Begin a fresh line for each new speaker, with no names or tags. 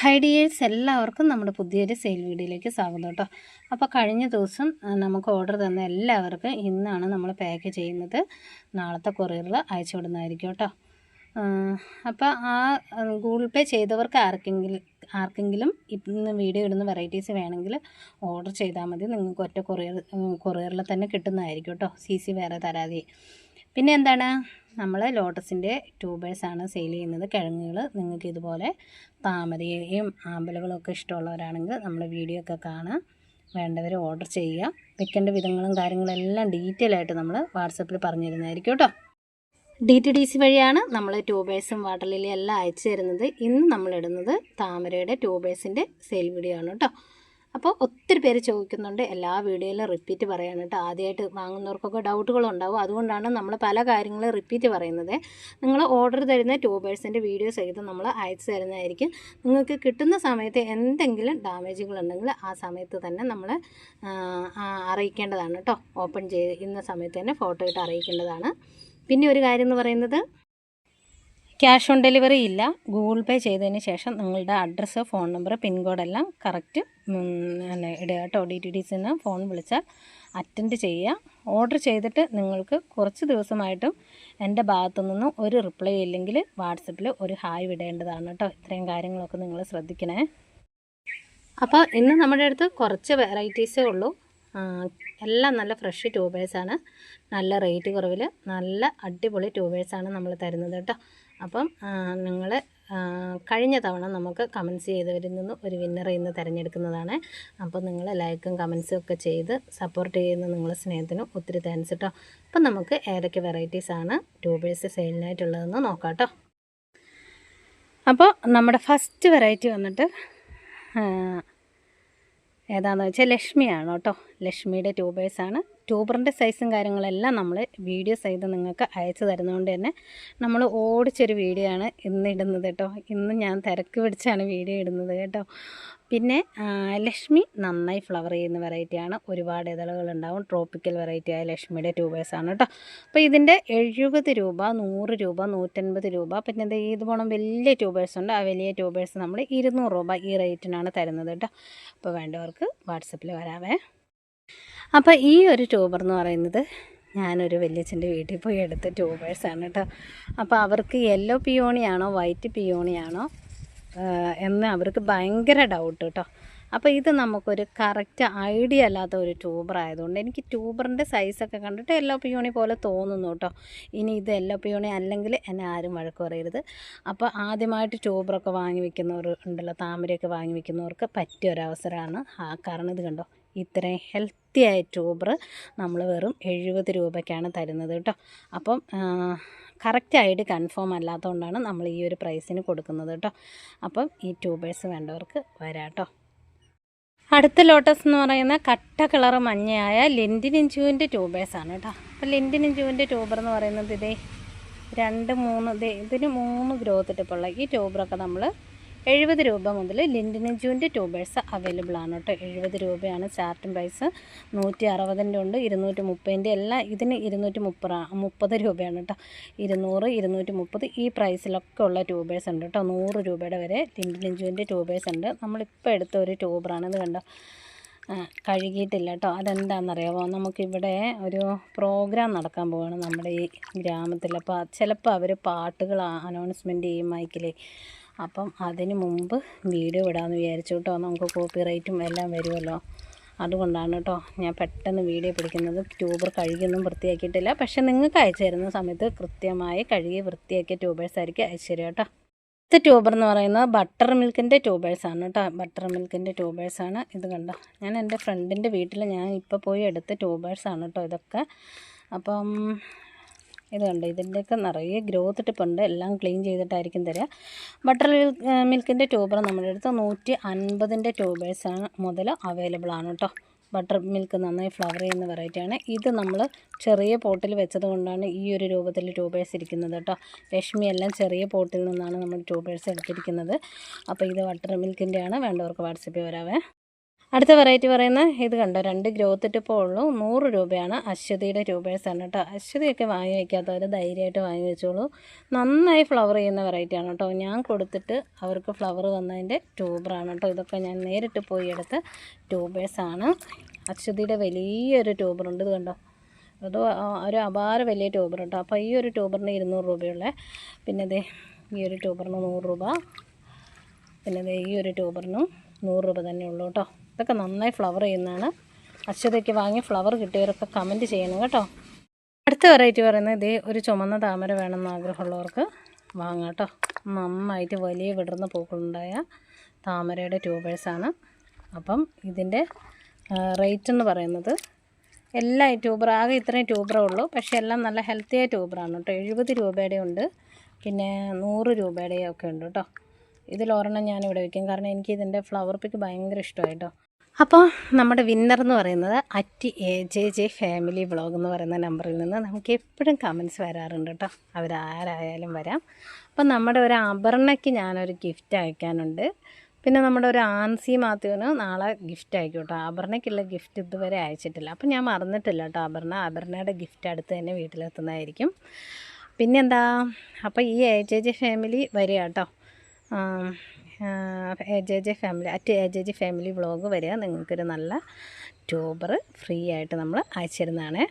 Hi dears എല്ലാവർക്കും നമ്മുടെ പുതിയൊരു സെയിൽ വീഡിയോയിലേക്ക് സ്വാഗതം കേട്ടോ. അപ്പോൾ കഴിഞ്ഞ ദിവസം നമുക്ക് ഓർഡർ തന്ന എല്ലാവർക്കും ഇന്നാണ് നമ്മൾ പാക്ക് ചെയ്യുന്നത്. നാളത്തെ കൊറിയറിൽ അയച്ചു വിടുന്നതായിരിക്കും കേട്ടോ. അപ്പോൾ ആ ഗൂഗിൾ പേ ചെയ്തവർക്ക് ആർക്കെങ്കിലും ആർക്കെങ്കിലും ഇന്ന് വീഡിയോ ഇടുന്ന വെറൈറ്റീസ് വേണമെങ്കിൽ ഓർഡർ ചെയ്താൽ മതി. നിങ്ങൾക്ക് ഒറ്റ കൊറിയർ കൊറിയറിൽ തന്നെ കിട്ടുന്നതായിരിക്കും കേട്ടോ. സി സി വേറെ തരാതെ. പിന്നെ എന്താണ്? നമ്മൾ ലോട്ടസിന്റെ ട്യൂബേഴ്സാണ് സെയിൽ ചെയ്യുന്നത്. കിഴങ്ങുകൾ നിങ്ങൾക്ക് ഇതുപോലെ താമരയും ആമ്പലുകളൊക്കെ ഇഷ്ടമുള്ളവരാണെങ്കിൽ നമ്മൾ വീഡിയോ ഒക്കെ കാണാം. വേണ്ടവർ ഓർഡർ ചെയ്യുക. വെക്കേണ്ട വിധങ്ങളും കാര്യങ്ങളെല്ലാം ഡീറ്റെയിൽ ആയിട്ട് നമ്മൾ വാട്സപ്പിൽ പറഞ്ഞു തരുന്നതായിരിക്കും കേട്ടോ. ഡി ടി ഡി സി വഴിയാണ് നമ്മൾ ട്യൂബേഴ്സും വാട്ടർ ലില്ലിയും എല്ലാം അയച്ചു തരുന്നത്. ഇന്ന് നമ്മളിടുന്നത് താമരയുടെ ട്യൂബേഴ്സിന്റെ സെയിൽ വീഡിയോ ആണ് കേട്ടോ. അപ്പോൾ ഒത്തിരി പേര് ചോദിക്കുന്നുണ്ട് എല്ലാ വീഡിയോയിലും റിപ്പീറ്റ് പറയാണ് കേട്ടോ. ആദ്യമായിട്ട് വാങ്ങുന്നവർക്കൊക്കെ ഡൗട്ടുകളുണ്ടാവും അതുകൊണ്ടാണ് നമ്മൾ പല കാര്യങ്ങളും റിപ്പീറ്റ് പറയുന്നത്. നിങ്ങൾ ഓർഡർ തരുന്ന ട്യൂബേഴ്സിന്റെ വീഡിയോ സഹിതം നമ്മൾ അയച്ചു തരുന്നതായിരിക്കും. നിങ്ങൾക്ക് കിട്ടുന്ന സമയത്ത് എന്തെങ്കിലും ഡാമേജുകൾ ഉണ്ടെങ്കിൽ ആ സമയത്ത് തന്നെ നമ്മൾ അറിയിക്കേണ്ടതാണ് കേട്ടോ. ഓപ്പൺ ചെയ്യുന്ന സമയത്ത് തന്നെ ഫോട്ടോ ഇട്ട് അറിയിക്കേണ്ടതാണ്. പിന്നെ ഒരു കാര്യം എന്ന് പറയുന്നത് ക്യാഷ് ഓൺ ഡെലിവറി ഇല്ല. ഗൂഗിൾ പേ ചെയ്തതിന് ശേഷം നിങ്ങളുടെ അഡ്രസ്സ് ഫോൺ നമ്പർ പിൻകോഡെല്ലാം കറക്റ്റ് ഇടുക കേട്ടോ. ഡി ടി ഡി സിന്ന് ഫോൺ വിളിച്ചാൽ അറ്റൻഡ് ചെയ്യുക. ഓർഡർ ചെയ്തിട്ട് നിങ്ങൾക്ക് കുറച്ച് ദിവസമായിട്ടും എന്റെ ഭാഗത്തു നിന്നും ഒരു റിപ്ലൈ ഇല്ലെങ്കിൽ വാട്സപ്പിൽ ഒരു ഹായ് വിടേണ്ടതാണ് കേട്ടോ. ഇത്രയും കാര്യങ്ങളൊക്കെ നിങ്ങൾ ശ്രദ്ധിക്കണേ. അപ്പോൾ ഇന്ന് നമ്മുടെ അടുത്ത് കുറച്ച് വെറൈറ്റീസേ ഉള്ളൂ. എല്ലാം നല്ല ഫ്രഷ് ട്യൂബേഴ്സാണ്. നല്ല റേറ്റ് കുറവിൽ നല്ല അടിപൊളി ട്യൂബേഴ്സാണ് നമ്മൾ തരുന്നത് കേട്ടോ. അപ്പം നിങ്ങൾ കഴിഞ്ഞ തവണ നമുക്ക് കമൻസ് ചെയ്തവരിൽ നിന്ന് ഒരു വിന്നറെ ഇന്ന് തിരഞ്ഞെടുക്കുന്നതാണ്. അപ്പോൾ നിങ്ങൾ ലൈക്കും കമൻസും ഒക്കെ ചെയ്ത് സപ്പോർട്ട് ചെയ്യുന്ന നിങ്ങളുടെ സ്നേഹത്തിനും ഒത്തിരി താങ്ക്സ് കേട്ടോ അപ്പം നമുക്ക് ഏതൊക്കെ വെറൈറ്റീസാണ് ട്യൂബേഴ്സ് സെയിലിനായിട്ടുള്ളതെന്ന് നോക്കാം കേട്ടോ അപ്പോൾ നമ്മുടെ ഫസ്റ്റ് വെറൈറ്റി വന്നിട്ട് ഏതാണെന്ന് വെച്ചാൽ ലക്ഷ്മിയാണ് കേട്ടോ ലക്ഷ്മിയുടെ ട്യൂബേഴ്സാണ് ട്യൂബറിന്റെ സൈസും കാര്യങ്ങളെല്ലാം നമ്മൾ വീഡിയോ സഹിതം നിങ്ങൾക്ക് അയച്ചു തരുന്നതുകൊണ്ട് തന്നെ നമ്മൾ ഓടിച്ചൊരു വീഡിയോ ആണ് ഇന്ന് ഇടുന്നത് കേട്ടോ. ഇന്ന് ഞാൻ തിരക്ക് പിടിച്ചാണ് വീഡിയോ ഇടുന്നത് കേട്ടോ. പിന്നെ ലക്ഷ്മി നന്നായി ഫ്ലവർ ചെയ്യുന്ന വെറൈറ്റിയാണ് ഒരുപാട് ഇതളുകളുണ്ടാവും ട്രോപ്പിക്കൽ വെറൈറ്റി ആയ ലക്ഷ്മിയുടെ ട്യൂബേഴ്സാണ് കേട്ടോ. അപ്പോൾ ഇതിന്റെ എഴുപത് രൂപ നൂറ് രൂപ നൂറ്റൻപത് രൂപ പിന്നെ ഇത് ഇത് പോണം വലിയ ട്യൂബേഴ്സ് ഉണ്ട്. ആ വലിയ ട്യൂബേഴ്സ് നമ്മൾ ഇരുന്നൂറ് രൂപ ഈ റേറ്റിനാണ് തരുന്നത് കേട്ടോ. അപ്പോൾ വേണ്ടവർക്ക് വാട്സപ്പിൽ വരാവേ. അപ്പോൾ ഈ ഒരു ട്യൂബർ എന്ന് പറയുന്നത് ഞാനൊരു വല്യച്ഛന്റെ വീട്ടിൽ പോയി എടുത്ത ട്യൂബേഴ്സാണ് കേട്ടോ. അപ്പോൾ അവർക്ക് യെല്ലോ പിയോണിയാണോ വൈറ്റ് പിയോണിയാണോ എന്ന് അവർക്ക് ഭയങ്കര ഡൗട്ട് കേട്ടോ. അപ്പോൾ ഇത് നമുക്കൊരു കറക്റ്റ് ഐഡിയ അല്ലാത്ത ഒരു ട്യൂബർ ആയതുകൊണ്ട് എനിക്ക് ട്യൂബറിന്റെ സൈസൊക്കെ കണ്ടിട്ട് എല്ലോ പിയോണി പോലെ തോന്നുന്നു കേട്ടോ. ഇനി ഇത് എല്ലോ പിയോണി അല്ലെങ്കിൽ എന്നെ ആരും വഴക്ക് പറയരുത് അപ്പോൾ ആദ്യമായിട്ട് ട്യൂബറൊക്കെ വാങ്ങി വെക്കുന്നവർ ഉണ്ടല്ലോ താമരയൊക്കെ വാങ്ങി വെക്കുന്നവർക്ക് പറ്റിയ ഒരവസരമാണ് ആ കാരണം ഇത് കണ്ടോ? ഇത്രയും ഹെൽത്തി ആയ ട്യൂബർ നമ്മൾ വെറും എഴുപത് രൂപയ്ക്കാണ് തരുന്നത് കേട്ടോ. അപ്പം കറക്റ്റായിട്ട് കൺഫേം അല്ലാത്തതുകൊണ്ടാണ് നമ്മൾ ഈ ഒരു പ്രൈസിന് കൊടുക്കുന്നത് കേട്ടോ. അപ്പം ഈ ട്യൂബേഴ്സ് വേണ്ടവർക്ക് വരാം കേട്ടോ. അടുത്ത ലോട്ടസ് എന്ന് പറയുന്ന കട്ട കളർ മഞ്ഞയായ ലെന്റിനിഞ്ചുവിന്റെ ട്യൂബേഴ്സാണ് കേട്ടോ. അപ്പോൾ ലെന്റിനിഞ്ചുവിന്റെ ട്യൂബർ എന്ന് പറയുന്നത് ഇതേ രണ്ട് മൂന്ന് ഇതിന് മൂന്ന് ഗ്രോത്ത് ടിപ്പുള്ള ഈ ട്യൂബറൊക്കെ നമ്മൾ എഴുപത് രൂപ മുതൽ ലിൻഡിനിജുവിന്റെ ട്യൂബേഴ്സ് അവൈലബിൾ ആണ് കേട്ടോ. എഴുപത് രൂപയാണ് സ്റ്റാർട്ടിംഗ് പ്രൈസ് നൂറ്റി അറുപതിന്റെ ഉണ്ട് ഇരുന്നൂറ്റി മുപ്പതിന്റെ എല്ലാം ഇതിന് ഇരുന്നൂറ്റി മുപ്പത് മുപ്പത് രൂപയാണ് കേട്ടോ. ഇരുന്നൂറ് ഇരുന്നൂറ്റി മുപ്പത് ഈ പ്രൈസിലൊക്കെ ഉള്ള ട്യൂബേഴ്സ് ഉണ്ട് കേട്ടോ. നൂറ് രൂപയുടെ വരെ ലിൻഡിനിജുവിന്റെ ട്യൂബേഴ്സ് ഉണ്ട്. നമ്മളിപ്പോൾ എടുത്ത ഒരു ട്യൂബറാണ് ഇത് കണ്ടോ. കഴുകിയിട്ടില്ല കേട്ടോ. അതെന്താണെന്നറിയാമോ നമുക്കിവിടെ ഒരു പ്രോഗ്രാം നടക്കാൻ പോവാണ് നമ്മുടെ ഈ ഗ്രാമത്തിൽ. അപ്പോൾ ചിലപ്പോൾ അവർ പാട്ടുകൾ അനൗൺസ്മെന്റ് ചെയ്യും മൈക്കിൽ അപ്പം അതിന് മുമ്പ് വീഡിയോ ഇടാമെന്ന് വിചാരിച്ചു കേട്ടോ. നമുക്ക് കോപ്പി റൈറ്റും എല്ലാം വരുമല്ലോ. അതുകൊണ്ടാണ് കേട്ടോ ഞാൻ പെട്ടെന്ന് വീഡിയോ പിടിക്കുന്നത്. ട്യൂബർ കഴുകിയൊന്നും വൃത്തിയാക്കിയിട്ടില്ല. പക്ഷേ നിങ്ങൾക്ക് അയച്ചു തരുന്ന സമയത്ത് കൃത്യമായി കഴുകി വൃത്തിയാക്കിയ ട്യൂബേഴ്സ് ആയിരിക്കും അയച്ചു തരിക കേട്ടോ. അടുത്ത ട്യൂബർ എന്ന് പറയുന്നത് ബട്ടർ മിൽക്കിന്റെ ട്യൂബേഴ്സാണ് കേട്ടോ. ബട്ടർ മിൽക്കിന്റെ ട്യൂബേഴ്സാണ് ഇത് കണ്ടോ? ഞാൻ എന്റെ ഫ്രണ്ടിന്റെ വീട്ടിൽ ഞാൻ ഇപ്പോൾ പോയി എടുത്ത ട്യൂബേഴ്സാണ് കേട്ടോ ഇതൊക്കെ. അപ്പം ഇത് കണ്ടോ? ഇതിന്റെയൊക്കെ നിറയെ ഗ്രോത്ത് ടിപ്പുണ്ട്. എല്ലാം ക്ലീൻ ചെയ്തിട്ടായിരിക്കും തരിക ബട്ടർ മിൽക്കിന്റെ ട്യൂബർ നമ്മുടെ അടുത്ത് നൂറ്റി അൻപതിന്റെ ട്യൂബേഴ്സാണ് മുതൽ അവൈലബിൾ ആണ് കേട്ടോ. ബട്ടർ മിൽക്ക് നന്നായി ഫ്ലവർ ചെയ്യുന്ന വെറൈറ്റിയാണ് ഇത് നമ്മൾ ചെറിയ പോട്ടിൽ വെച്ചത് കൊണ്ടാണ് ഈ ഒരു രൂപത്തിൽ ട്യൂബേഴ്സ് ഇരിക്കുന്നത് കേട്ടോ. ലക്ഷ്മി എല്ലാം ചെറിയ പോട്ടിൽ നിന്നാണ് നമ്മൾ ട്യൂബേഴ്സ് എടുത്തിരിക്കുന്നത്. അപ്പോൾ ഇത് ബട്ടർ മിൽക്കിന്റെയാണ് വേണ്ടവർക്ക് വാട്സപ്പിൽ വരാവേ. അടുത്ത വെറൈറ്റി പറയുന്ന ഇത് കണ്ടോ? രണ്ട് ഗ്രോത്ത് ടിപ്പേ ഉള്ളൂ. നൂറ് രൂപയാണ് അശ്വതിയുടെ രൂപേഴ്സാണ് കേട്ടോ. അശ്വതിയൊക്കെ വാങ്ങി വയ്ക്കാത്തവർ ധൈര്യമായിട്ട് വാങ്ങി വെച്ചോളൂ. നന്നായി ഫ്ലവർ ചെയ്യുന്ന വെറൈറ്റിയാണ് കേട്ടോ. ഞാൻ കൊടുത്തിട്ട് അവർക്ക് ഫ്ലവർ വന്നതിന്റെ ട്യൂബറാണ് കേട്ടോ. ഇതൊക്കെ ഞാൻ നേരിട്ട് പോയി എടുത്ത ട്യൂബേഴ്സാണ് അശ്വതിയുടെ വലിയൊരു ട്യൂബറുണ്ട് ഇത് കണ്ടോ? അത് ഒരു അപാര വലിയ ട്യൂബർ കേട്ടോ അപ്പോൾ ഈ ഒരു ട്യൂബറിന് ഇരുന്നൂറ് രൂപയുള്ള. പിന്നെ ദേ ഈ ഒരു ട്യൂബറിന് നൂറ് രൂപ. പിന്നെ ദേ ഈ ഒരു ട്യൂബറിനും നൂറ് രൂപ തന്നെ ഉള്ളൂ കേട്ടോ. ഇതൊക്കെ നന്നായി ഫ്ലവർ ചെയ്യുന്നതാണ്. അശ്വതയ്ക്ക് വാങ്ങി ഫ്ലവർ കിട്ടിയവരൊക്കെ കമന്റ് ചെയ്യണം കേട്ടോ. അടുത്ത വെറൈറ്റി പറയുന്നത് ഇതേ ഒരു ചുമന്ന താമര വേണമെന്ന് ആഗ്രഹമുള്ളവർക്ക് വാങ്ങാം കേട്ടോ. നന്നായിട്ട് വലിയ വിടർന്ന പൂക്കളുണ്ടായ താമരയുടെ ട്യൂബേഴ്സാണ് അപ്പം ഇതിന്റെ റേറ്റ് എന്ന് പറയുന്നത് എല്ലാ ട്യൂബർ ആകെ ഇത്രയും ട്യൂബറേ ഉള്ളൂ. പക്ഷേ എല്ലാം നല്ല ഹെൽത്തിയായ ട്യൂബറാണ് കേട്ടോ. എഴുപത് രൂപയുടെ ഉണ്ട്. പിന്നെ നൂറ് രൂപയുടെ ഒക്കെ ഉണ്ട് കേട്ടോ. ഇതിലൊരെണ്ണം ഞാനിവിടെ വയ്ക്കും കാരണം എനിക്ക് ഇതിന്റെ ഫ്ലവർ പിക്ക് ഭയങ്കര ഇഷ്ടമായിട്ടോ അപ്പോൾ നമ്മുടെ വിന്നർ എന്ന് പറയുന്നത് at A J J family vlog എന്ന് പറയുന്ന നമ്പറിൽ നിന്ന് നമുക്ക് എപ്പോഴും കമൻസ് വരാറുണ്ട് കേട്ടോ. അവരാരായാലും വരാം. അപ്പം നമ്മുടെ ഒരു അപർണയ്ക്ക് ഞാനൊരു ഗിഫ്റ്റ് അയക്കാനുണ്ട്. പിന്നെ നമ്മുടെ ഒരു ആൻസി മാത്യുവിന് നാളെ ഗിഫ്റ്റ് അയക്കും കേട്ടോ. അപർണയ്ക്കുള്ള ഗിഫ്റ്റ് ഇതുവരെ അയച്ചിട്ടില്ല. അപ്പം ഞാൻ മറന്നിട്ടില്ല കേട്ടോ അപർണ. അപർണയുടെ ഗിഫ്റ്റ് അടുത്ത് തന്നെ വീട്ടിലെത്തുന്നതായിരിക്കും. പിന്നെന്താ? അപ്പോൾ ഈ എ ജെ ജെ ഫാമിലി വരിക കേട്ടോ. A J J family at A J J family vlog വരിക. നിങ്ങൾക്കൊരു നല്ല ട്യൂബർ ഫ്രീ ആയിട്ട് നമ്മൾ അയച്ചിരുന്നതാണ്.